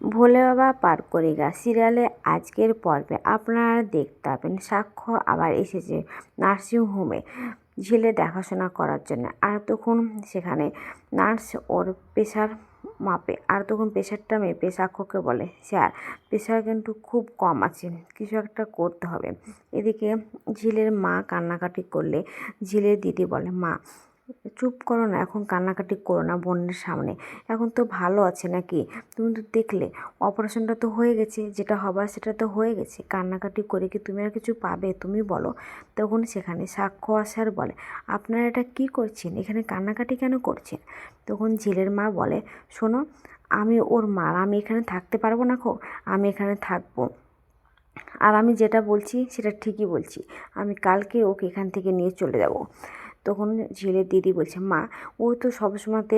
ভোলে বাবা পার করে গা সিরিয়ালে আজকের পর্বে আপনারা দেখতে পাবেন সাক্ষ্য আবার এসেছে নার্সিংহোমে ঝিলে দেখাশোনা করার জন্য। আর তখন সেখানে নার্স ওর প্রেশার মাপে, আর তখন প্রেশারটা মেপে সাক্ষ্যকে বলে, স্যার প্রেশার কিন্তু খুব কম আছে, কিছু একটা করতে হবে। এদিকে ঝিলের মা কান্নাকাটি করলে ঝিলের দিদি বলে, মা চুপ করো না, এখন কান্নাকাটি করো না বোনের সামনে। এখন তো ভালো আছে নাকি? তুমি তো দেখলে, অপারেশনটা তো হয়ে গেছে, যেটা হবার সেটা তো হয়ে গেছে। কান্নাকাটি করে কি তুমি আর কিছু পাবে? তুমি বলো। তখন সেখানে সাক্ষ্য আসার বলে, আপনারা এটা কী করছেন? এখানে কান্নাকাটি কেন করছেন? তখন ঝিলের মা বলে, শোনো, আমি ওর মা, আমি এখানে থাকতে পারব না খো আমি এখানে থাকব। আর আমি যেটা বলছি, সেটা ঠিকই বলছি। আমি কালকে ওকে এখান থেকে নিয়ে চলে যাব। তখন ঝিলের দিদি বলছে, মা, ও তো সবসময়তে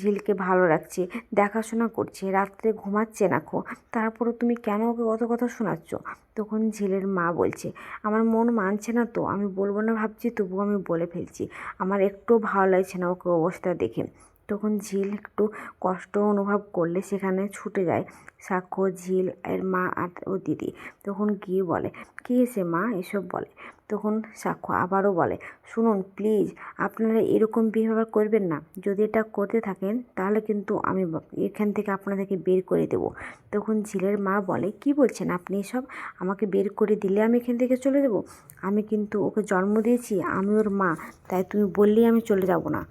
ঝিলকে ভালো রাখছে, দেখাশোনা করছে, রাত্রে ঘুমাচ্ছে না খো তারপরে তুমি কেন ওকে কত কথা শোনাচ্ছ? তখন ঝিলের মা বলছে, আমার মন মানছে না তো, আমি বলব না ভাবছি, তবুও আমি বলে ফেলছি, আমার একটু ভালো লাগছে না ওকে অবস্থা দেখে। তখন ঝিল একটু কষ্ট অনুভব করলে সেখানে ছুটে যায়। সাক্ষ্য, ঝিল, এর মা আর ও দিদি। তখন গিয়ে বলে? কী এসে মা? এসব বলে। তখন সাক্ষ্য আবারও বলে, শুনুন প্লিজ আপনারা এরকম বিহেভিয়ার করবেন না। যদি এটা করতে থাকেন, তাহলে কিন্তু আমি এখান থেকে আপনাদেরকে বের করে দেব। তখন ঝিলের মা বলে, কি বলছেন আপনি এসব? আমাকে বের করে দিলে আমি এখান থেকে চলে যাব? আমি কিন্তু ওকে জন্ম দিয়েছি, আমি ওর মা, তাই তুমি বললেই আমি চলে যাব না।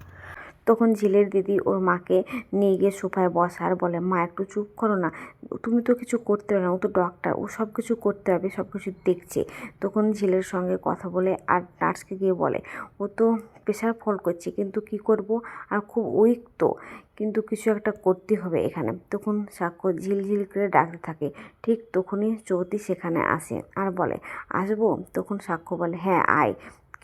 তখন ঝিলের দিদি ওর মাকে নিয়ে গিয়ে সোফায় বসে, আর বলে, মা, একটু চুপ করো না। তুমি তো কিছু করতে পারবে না। ও তো ডক্টর ও সব কিছু করতে হবে সব কিছু দেখছে। তখন ঝিলের সঙ্গে কথা বলে আর নার্সকে গিয়ে বলে, ও তো প্রেশার ফল করছে, কিন্তু কি করব? আর খুব উইক তো, কিন্তু কিছু একটা করতে হবে এখানে। তখন সাক্ষ্য ঝিলঝিল করে ডাকতে থাকে। ঠিক তখনই চৌতি সেখানে আসে আর বলে, আসব? তখন সাক্ষ্য বলে হ্যাঁ আয়।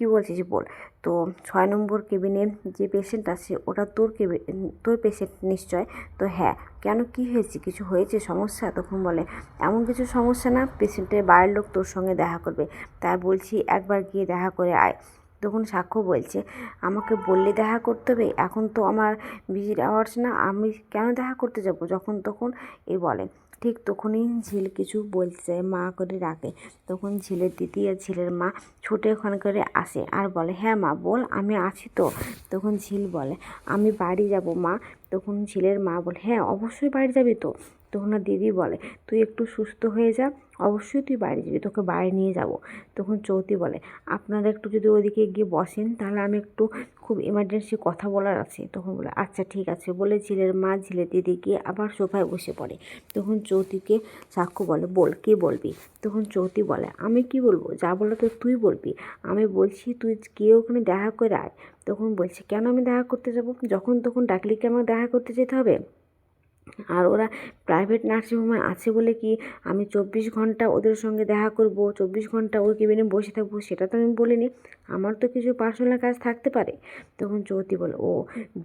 কী বলছিস বল? তো ছয় নম্বর কেবিনে যে পেশেন্ট আছে, ওটা তোর কেবিন তোর পেশেন্ট নিশ্চয়। তো হ্যাঁ কেন কি হয়েছে? কিছু হয়েছে সমস্যা? তখন বলে, এমন কিছু সমস্যা না পেশেন্টের বাড়ির লোক তোর সঙ্গে দেখা করবে। তাই বলছি, একবার গিয়ে দেখা করে আয়। তখন সাক্ষ্য বলছে, আমাকে বললে দেখা করতে হবে? এখন তো আমার ভিজিট আওয়ার্স না, আমি কেন দেখা করতে যাব? যখন তখন এ বলে ঠিক তখনই ঝিল কিছু বলতে চায়, মা করে ডাকে তখন ঝিলের দিদি আর ঝিলের মা ছুটে ওখান করে আসে আর বলে হ্যাঁ মা, বল, আমি আছি তো। তখন ঝিল বলে, আমি বাড়ি যাব মা। তখন ঝিলের মা বলে হ্যাঁ অবশ্যই বাড়ি যাবি তো। তখন দিদি বলে, তুই একটু সুস্থ হয়ে যা। অবশ্যই তুই বাইরে যাবি, তোকে বাইরে নিয়ে যাব। তখন চৌতি বলে, আপনারা একটু যদি ওইদিকে গিয়ে বসেন, তাহলে আমি একটু খুব এমার্জেন্সি কথা বলার আছে। তখন বলে আচ্ছা ঠিক আছে। বলে ঝিলের মা, ঝিলের দিদি গিয়ে আবার সোফায় বসে পড়ে। তখন চৌতিকে সাক্ষ্য বলে, বল, কী বলবি? তখন চৌতি বলে, আমি কি বলব? যা বলো তো তুই বলবি। আমি বলছি, তুই গিয়ে ওখানে দেখা করে আয়। তখন বলছে, কেন আমি দেখা করতে যাব? যখন তখন ডাকলে কি আমাকে দেখা করতে যেতে হবে? আর ওরা প্রাইভেট নার্সিংহোমে আছে বলে কি আমি চব্বিশ ঘণ্টা ওদের সঙ্গে দেখা করব, চব্বিশ ঘণ্টা ওই কেবিনে বসে থাকব সেটা তো আমি বলিনি। আমার তো কিছু পার্সোনাল কাজ থাকতে পারে। তখন চৌতি বলে, ও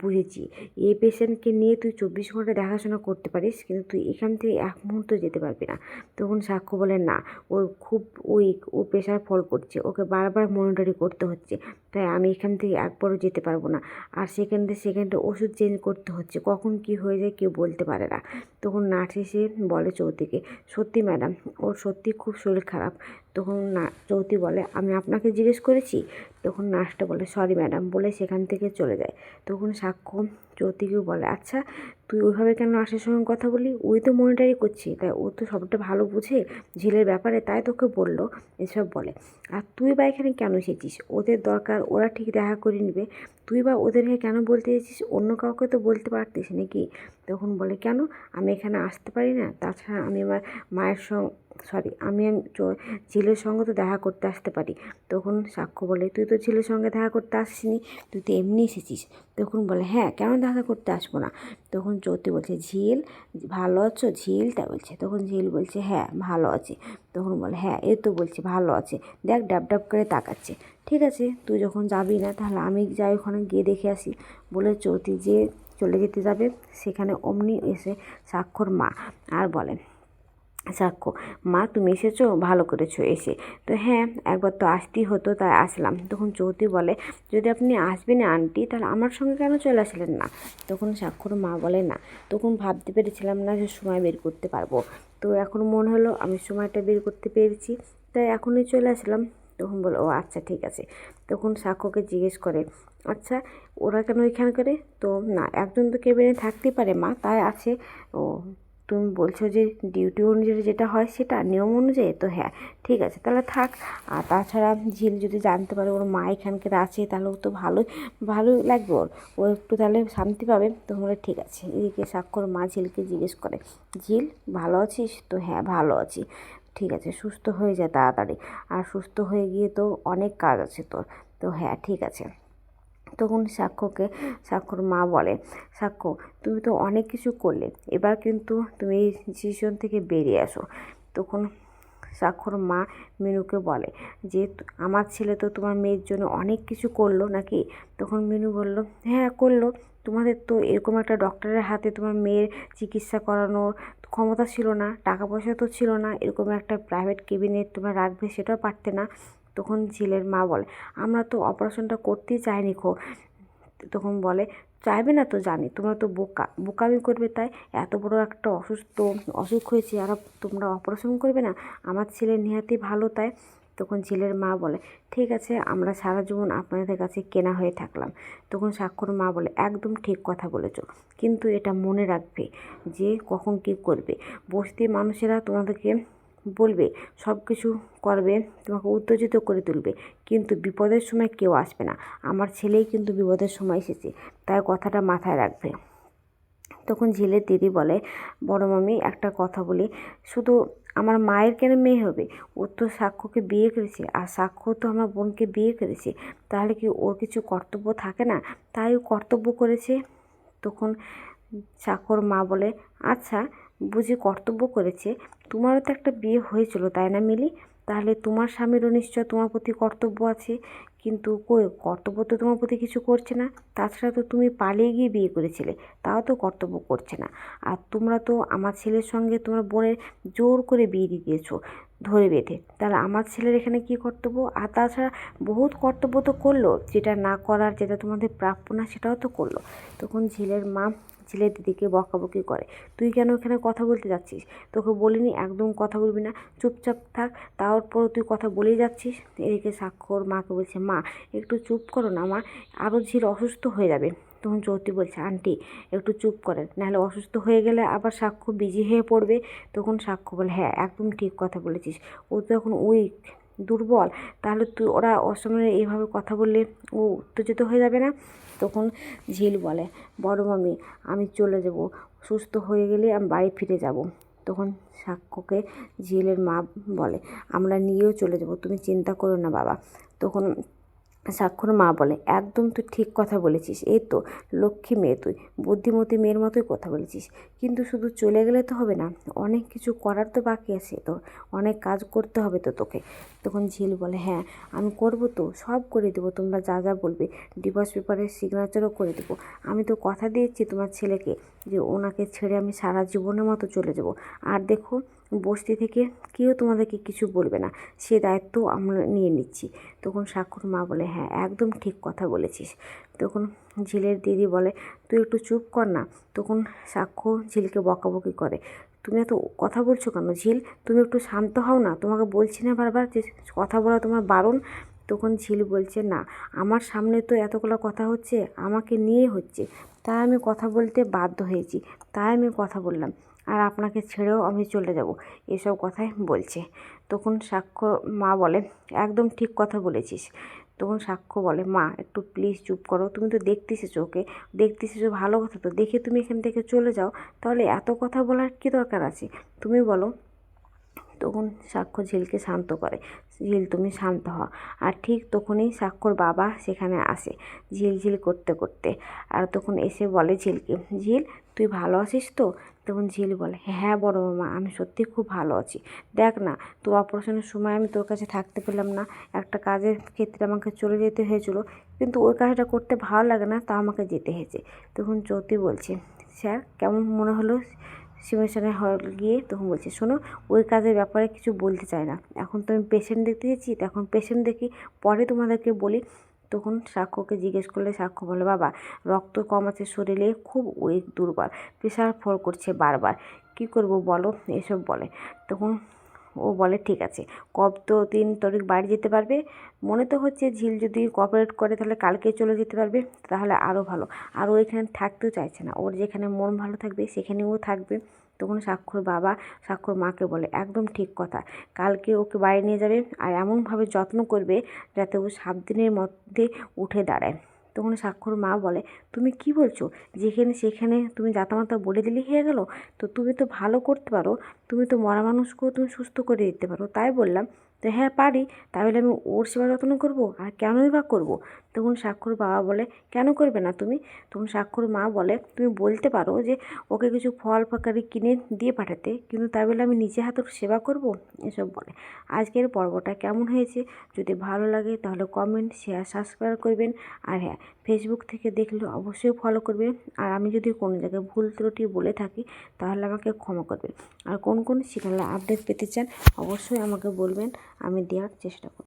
বুঝেছি, এই পেশেন্টকে নিয়ে তুই চব্বিশ ঘণ্টা দেখাশোনা করতে পারিস, কিন্তু তুই এখান থেকে এক মুহূর্ত যেতে পারবি না। তখন সাক্ষ্য বলে, না, ও খুব উইক ও প্রেশার ফল করছে, ওকে বারবার মনিটরি করতে হচ্ছে, তাই আমি এখান থেকে একবারও যেতে পারব না। আর সেকেন্ডে সেকেন্ডে ওষুধ চেঞ্জ করতে হচ্ছে, কখন কি হয়ে যায় কেউ বলতে পারে না। তখন নার্স এসে বলে চৌতিকে, সত্যি ম্যাডাম, ওর সত্যি খুব শরীর খারাপ। তখন না, চৌতি বলে, আমি আপনাকে জিজ্ঞেস করেছি? তখন নার্সটা বলে, সরি ম্যাডাম, বলে সেখান থেকে চলে যায়। তখন সাক্ষ্য চৌতিকেও বলে আচ্ছা তুই ওইভাবে কেন নার্সের সঙ্গে কথা বলি ওই তো মনিটারি করছি। তাই ও তো সবটা ভালো বুঝে ঝিলের ব্যাপারে তাই তোকে বলল, এসব বলে। আর তুই বা এখানে কেন এসেছিস? ওদের দরকার, ওরা ঠিক দেখা করে নিবে। তুই বা ওদেরকে কেন বলতে এসেছিস? অন্য কাউকে তো বলতে পারতিস নাকি? তখন বলে, কেন? আমি এখানে আসতে পারি না। তাছাড়া আমি আমার মায়ের সঙ্গে সরি আমি ঝিলের সঙ্গে তো দেখা করতে আসতে পারি। তখন সাক্ষ্য বলে, তুই তো ঝিলের সঙ্গে দেখা করতে আসিনি তুই তো এমনি এসেছিস। তখন বলে হ্যাঁ কেন দেখা করতে আসব না? তখন চৌতি বলছে, ঝিল, ভালো আছো? ঝিলটা, বলছে। তখন ঝিল বলছে হ্যাঁ ভালো আছে। তখন বলে হ্যাঁ এ তো বলছে, ভালো আছে। দেখ, ডাব ডাব করে তাকাচ্ছে। ঠিক আছে, তুই যখন যাবি না, তাহলে আমি যাই ওখানে গিয়ে দেখে আসি। বলে চৌতি যে চলে যেতে যাবে, সেখানে অমনি এসে স্বাক্ষর মা আর বলেন সাক্ষ্য। মা, তুমি এসেছ? ভালো করেছ, এসে। তো হ্যাঁ একবার তো আসতেই হতো, তাই আসলাম। তখন চৌধুরী বলে, যদি আপনি আসবেন আন্টি, তাহলে আমার সঙ্গে কেন চলে আসলেন না? তখন সাক্ষর মা বলে, না, তখন ভাবতে পেরেছিলাম না যে সময় বের করতে পারব। তো এখন মনে হলো, আমি সময়টা বের করতে পেরেছি, তাই এখনই চলে আসলাম। তখন বলে, ও আচ্ছা ঠিক আছে। তখন সাক্ষ্যকে জিজ্ঞেস করে আচ্ছা ওরা কেন ওইখানে করে? তো, না, একজন তো কেবিনে থাকতেই পারে মা, তাই আছে। ও তুমি বলছো যে ডিউটি অনুযায়ী যেটা হয় সেটা নিয়ম অনুযায়ী, তো হ্যাঁ ঠিক আছে, তাহলে থাক। আর তাছাড়া ঝিল যদি জানতে পারে ওর মা এখানকার আছে, তাহলে তো ভালোই ভালোই লাগবে ওর। ও একটু তাহলে শান্তি পাবে। তো বলে ঠিক আছে, এদিকে সাক্ষর মা ঝিলকে জিজ্ঞেস করে, ঝিল, ভালো আছিস? তো হ্যাঁ ভালো আছি। ঠিক আছে, সুস্থ হয়ে যায় তাড়াতাড়ি। আর সুস্থ হয়ে গিয়ে তো অনেক কাজ আছে তোর। তো হ্যাঁ ঠিক আছে। তখন সাক্ষ্যকে সাক্ষর মা বলে, সাক্ষ্য, তুমি তো অনেক কিছু করলে, এবার কিন্তু তুমি এই সিচুয়েশন থেকে বেরিয়ে আসো। তখন সাক্ষর মা মিনুকে বলে, যে আমার ছেলে তো তোমার মেয়ের জন্য অনেক কিছু করল নাকি? তখন মিনু বলল হ্যাঁ করল। তোমাদের তো এরকম একটা ডক্টরের হাতে তোমার মেয়ের চিকিৎসা করানোর ক্ষমতা ছিল না, টাকা পয়সা তো ছিল না, এরকম একটা প্রাইভেট কেবিনে তোমরা রাখবে সেটাও পারতে না। তখন ঝিলের মা বলে, আমরা তো অপারেশনটা করতেই চাইনি খো। তখন বলে, চাইবে না তো জানি, তোমরা তো বোকা, বোকামি করবে তাই, এত বড় একটা অসুস্থ, অসুখ হয়েছে, আর তোমরা অপারেশন করবে না, আমার ছেলে নিহাতি ভালো তাই। তখন ছেলের মা বলে, ঠিক আছে, আমরা সারা জীবন আপনাদের কাছে কেনা হয়ে থাকলাম। তখন সাক্ষর মা বলে, একদম ঠিক কথা বলেছ, কিন্তু এটা মনে রাখবে যে কখন কী করবে। বসতি মানুষেরা তোমাদেরকে বলবে, সব কিছু করবে, তোমাকে উত্তেজিত করে তুলবে। কিন্তু বিপদের সময় কেউ আসবে না। আমার ছেলেই কিন্তু বিপদের সময় এসেছে, তাই কথাটা মাথায় রাখবে। তখন ঝিলের দিদি বলে, বড় মামি, একটা কথা বলি। শুধু আমার মায়ের কেন মেয়ে হবে? ও তো সাক্ষ্যকে বিয়ে করেছে, আর সাক্ষ্য তো আমার বোনকে বিয়ে করেছে। তাহলে কি ওর কিছু কর্তব্য থাকে না? তাই ও কর্তব্য করেছে? তখন সাক্ষর মা বলে আচ্ছা বুঝি কর্তব্য করেছে। তোমারও তো একটা বিয়ে হয়েছিল, তাই না মিলি? তাহলে তোমার স্বামীরও নিশ্চয় তোমার প্রতি কর্তব্য আছে। কিন্তু কর্তব্য তো তোমার প্রতি কিছু করছে না। তাছাড়া তো তুমি পালিয়ে গিয়ে বিয়ে করেছিলে, তাও তো কর্তব্য করছে না। আর তোমরা তো আমার ছেলের সঙ্গে তোমার বোনের জোর করে বিয়ে দিয়ে দিয়েছ, ধরে বেঁধে। তাহলে আমার ছেলের এখানে কী কর্তব্য? আর তাছাড়া বহুত কর্তব্য তো করল, যেটা না করার যেটা তোমাদের প্রাপ্য না, সেটাও তো করল। তখন ঝিলের মা ছেলে দিদিকে বকাবকি করে। তুই কেন ওখানে কথা বলতে যাচ্ছিস? তোকে বলিনি একদম কথা বলবি না। চুপচাপ থাক তারপর তুই কথা বলেই যাচ্ছিস? এদিকে সাক্ষর মাকে বলছে, মা, একটু চুপ করো না মা আরও ঝিল অসুস্থ হয়ে যাবে। তখন জ্যোতি বলছে, আন্টি, একটু চুপ করেন, নাহলে অসুস্থ হয়ে গেলে আবার সাক্ষ্য বিজি হয়ে পড়বে। তখন সাক্ষ্য বলে হ্যাঁ একদম ঠিক কথা বলেছিস। ও তো এখন উইক, দুর্বল, তাহলে তুই, ওরা সঙ্গে এইভাবে কথা বললে ও উত্তেজিত হয়ে যাবে না? তখন ঝিল বলে, বড় মামি, আমি চলে যাব। সুস্থ হয়ে গেলে আমি বাড়ি ফিরে যাব। তখন সাক্ষ্যকে ঝিলের মা বলে, আমরা নিয়েও চলে যাব, তুমি চিন্তা করো না বাবা। তখন সাক্ষর মা বলে, একদম তুই ঠিক কথা বলেছিস। এই তো, লক্ষ্মী মেয়ে তুই, বুদ্ধিমতী মেয়ের মতোই কথা বলেছিস। কিন্তু শুধু চলে গেলে তো হবে না, অনেক কিছু করার তো বাকি আছে তোর, অনেক কাজ করতে হবে তো তোকে। তখন ঝিল বলে হ্যাঁ আমি করব তো, সব করে দেবো, তোমরা যা যা বলবে ডিভোর্স পেপারের সিগনেচারও করে দেবো। আমি তো কথা দিয়েছি তোমার ছেলেকে যে ওনাকে ছেড়ে আমি সারা জীবনের মতো চলে যাব। আর দেখো বস্তি থেকে কেউ তোমাদেরকে কিছু বলবে না। সে দায়িত্ব আমরা নিয়ে নিচ্ছি। তখন সাক্ষর মা বলে হ্যাঁ একদম ঠিক কথা বলেছিস। তখন ঝিলের দিদি বলে, তুই একটু চুপ কর না। তখন সাক্ষ্য ঝিলকে বকাবকি করে, তুমি এত কথা বলছো কেন ঝিল? তুমি একটু শান্ত হও না। তোমাকে বলছি না বারবার যে কথা বলা তোমার বারণ? তখন ঝিল বলছে, না, আমার সামনে তো এতগুলো কথা হচ্ছে, আমাকে নিয়ে হচ্ছে। তাই আমি কথা বলতে বাধ্য হয়েছি। তাই আমি কথা বললাম। আর আপনাকে ছেড়েও আমি চলে যাব। এসব কথাই বলছে। তখন সাক্ষ্য মা বলে, একদম ঠিক কথা বলেছিস। তখন সাক্ষ্য বলে, মা, একটু প্লিজ চুপ করো। তুমি তো দেখতে এসেছ ওকে। দেখতে এসেছ, ভালো কথা তো। দেখে তুমি এখান থেকে চলে যাও। তাহলে এত কথা বলার কী দরকার আছে? তুমি বলো। তখন সাক্ষ্য ঝিলকে শান্ত করে। ঝিল, তুমি শান্ত হও। আর ঠিক তখনই সাক্ষর বাবা সেখানে আসে, ঝিলঝিল করতে করতে। আর তখন এসে বলে ঝিলকে, ঝিল, তুই ভালো আছিস তো? তখন ঝিল বলে হ্যাঁ বড় মামা, আমি সত্যি খুব ভালো আছি। দেখ না, তোর অপারেশনের সময় আমি তোর কাছে থাকতে পেলাম না। একটা কাজের ক্ষেত্রে আমাকে চলে যেতে হয়েছিল, কিন্তু ওই কাজটা করতে ভালো লাগে না তা আমাকে যেতে হয়েছে। তখন জ্যোতি বলছে, স্যার, কেমন মনে হলো? সিমোশনে হয়ে গিয়ে তখন বলছে, শোনো, ওই কাজের ব্যাপারে কিছু বলতে চাই না। এখন তো আমি পেশেন্ট দেখতে তো এখন পেশেন্ট দেখি, পরে তোমাদেরকে বলি তখন সাক্ষ্যকে জিজ্ঞেস করলে সাক্ষ্য বলে, বাবা, রক্ত কম আছে, শরীরে খুব উইক দুর্বল, প্রেশার ফল করছে বারবার। কি করব বলো? এসব বলে। তখন ও বলে, ঠিক আছে, কব তো তিন তারিখ বাড়ি যেতে পারবে? মনে তো হচ্ছে ঝিল যদি কোঅপারেট করে তাহলে কালকে চলে যেতে পারবে? তাহলে আরও ভালো। আর ও এখানে থাকতেও চাইছে না। ওর যেখানে মন ভালো থাকবে, সেখানেও থাকবে। তখন সাক্ষর বাবা সাক্ষর মাকে বলে, একদম ঠিক কথা। কালকে ওকে বাড়ি নিয়ে যাবে আর এমনভাবে যত্ন করবে যাতে ও সাত দিনের মধ্যে উঠে দাঁড়ায়। তখন সাক্ষর মা বলে, তুমি কি বলছো? যেখানে সেখানে তুমি জাতামাতা বলে দিলে হয়ে গেল? তো তুমি তো ভালো করতে পারো। তুমি তো মরা মানুষকেও তুমি সুস্থ করে দিতে পারো। তাই বললাম তো হ্যাঁ পারি। তাহলে আমি ওর সেবা যত্ন করব? আর কেনই বা করব? তখন সাক্ষর বাবা বলে, কেন করবে না তুমি? তখন সাক্ষর মা বলে, তুমি বলতে পারো যে, ওকে কিছু ফল ফাঁকারি কিনে দিয়ে পাঠাতে, কিন্তু তাই বলে আমি নিজে হাতে সেবা করব? এসব বলে। আজকের পর্বটা কেমন হয়েছে? যদি ভালো লাগে, তাহলে কমেন্ট শেয়ার সাবস্ক্রাইব করবেন। আর হ্যাঁ ফেসবুক থেকে দেখলে অবশ্যই ফলো করবেন। আর আমি যদি কোনো জায়গায় ভুল ত্রুটি বলে থাকি, তাহলে আমাকে ক্ষমা করবেন। আর কোন কোন চ্যানেলে আপডেট পেতে চান, অবশ্যই আমাকে বলবেন। আমি দেওয়ার চেষ্টা করব।